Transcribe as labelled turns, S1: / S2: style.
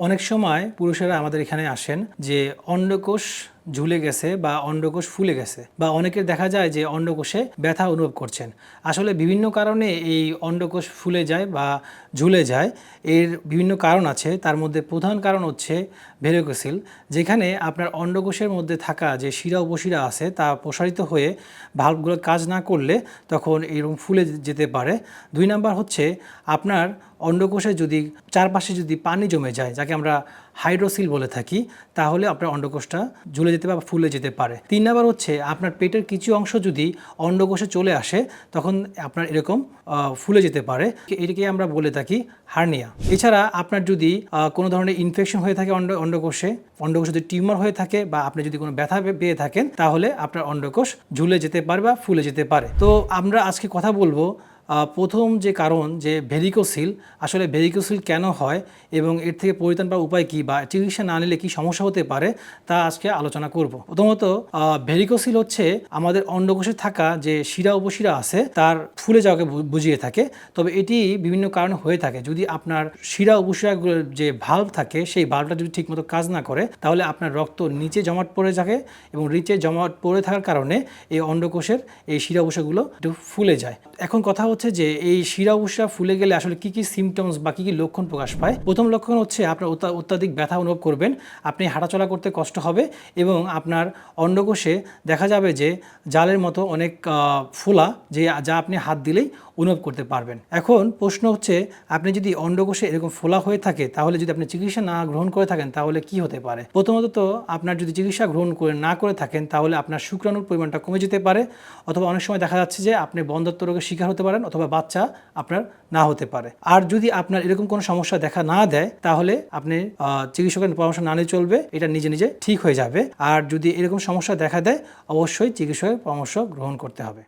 S1: অনেক সময় পুরুষেরা আমাদের এখানে আসেন যে অন্ডকোষ ঝুলে গেছে বা অন্ডকোষ ফুলে গেছে বা অনেকের দেখা যায় যে অন্ডকোষে ব্যথা অনুভব করছেন। আসলে বিভিন্ন কারণে এই অন্ডকোষ ফুলে যায় বা ঝুলে যায়। এর বিভিন্ন কারণ আছে। তার মধ্যে প্রধান কারণ হচ্ছে ভেরিকোসিল, যেখানে আপনার অন্ডকোষের মধ্যে থাকা যে শিরা উপশিরা আছে তা প্রসারিত হয়ে ভাল্বগুলো কাজ না করলে তখন এরকম ফুলে যেতে পারে। দুই নাম্বার হচ্ছে আপনার অন্ডকোষে যদি চারপাশে যদি পানি জমে যায়, যাকে আমরা হাইড্রোসিল বলে থাকি, তাহলে আপনার অন্ডকোষটা ঝুলে যেতে বা ফুলে যেতে পারে। তিন নাম্বার হচ্ছে, আপনার পেটের কিছু অংশ যদি অন্ডকোষে চলে আসে, তখন আপনার এরকম ফুলে যেতে পারে। এটাকে আমরা বলে থাকি হার্নিয়া। এছাড়া আপনার যদি কোনো ধরনের ইনফেকশন হয়ে থাকে অন্ড, অন্ডকোষে অন্ডকোষে যদি টিউমার হয়ে থাকে বা আপনি যদি কোনো ব্যথা পেয়ে থাকেন, তাহলে আপনার অন্ডকোষ ঝুলে যেতে পারে বা ফুলে যেতে পারে। তো আমরা আজকে কথা বলব প্রথম যে কারণ যে ভেরিকোসিল, আসলে ভেরিকোসিল কেন হয় এবং এর থেকে পরিত্রাণ পাওয়ার উপায় কী বা চিকিৎসা না নিলে কী সমস্যা হতে পারে, তা আজকে আলোচনা করব। প্রথমত ভেরিকোসিল হচ্ছে আমাদের অন্ডকোষে থাকা যে শিরা উপশিরা আছে, তার ফুলে যাওয়াকে বুঝিয়ে থাকে। তবে এটি বিভিন্ন কারণে হয়ে থাকে। যদি আপনার শিরা উপশিরাগুলোর যে ভাল্ব থাকে, সেই ভাল্বটা যদি ঠিকমতো কাজ না করে, তাহলে আপনার রক্ত নিচে জমাট পড়ে থাকে এবং নিচে জমাট পড়ে থাকার কারণে এই অন্ডকোষের এই শিরা উপশিরাগুলো একটু ফুলে যায়। এখন কথা হচ্ছে যে এই শিরা উপশিরা ফুলে গেলে আসলে কি কি সিমটমস বা কি কি লক্ষণ প্রকাশ পায়? প্রথম লক্ষণ হচ্ছে আপনার অত্যাধিক ব্যথা অনুভব করবেন, আপনি হাঁটাচলা করতে কষ্ট হবে এবং আপনার অন্ডকোষে দেখা যাবে যে জালের মতো অনেক ফোলা যে যা আপনি হাত দিলেই অনুভব করতে পারবেন। এখন প্রশ্ন হচ্ছে, আপনি যদি অন্ডকোষে এরকম ফোলা হয়ে থাকে, তাহলে যদি আপনি চিকিৎসা না গ্রহণ করে থাকেন, তাহলে কি হতে পারে? প্রথমত তো আপনার যদি চিকিৎসা গ্রহণ করে না করে থাকেন, তাহলে আপনার শুক্রাণুর পরিমাণটা কমে যেতে পারে, অথবা অনেক সময় দেখা যাচ্ছে যে আপনি বন্ধ্যাত্ব রোগের শিকার হতে পারেন অথবা বাচ্চা আপনার না হতে পারে। আর যদি আপনার এরকম কোনো সমস্যা দেখা না দেয়, তাহলে আপনি চিকিৎসকের পরামর্শ না নিয়ে চলবে, এটা নিজে নিজে ঠিক হয়ে যাবে। আর যদি এরকম সমস্যা দেখা দেয়, অবশ্যই চিকিৎসকের পরামর্শ গ্রহণ করতে হবে।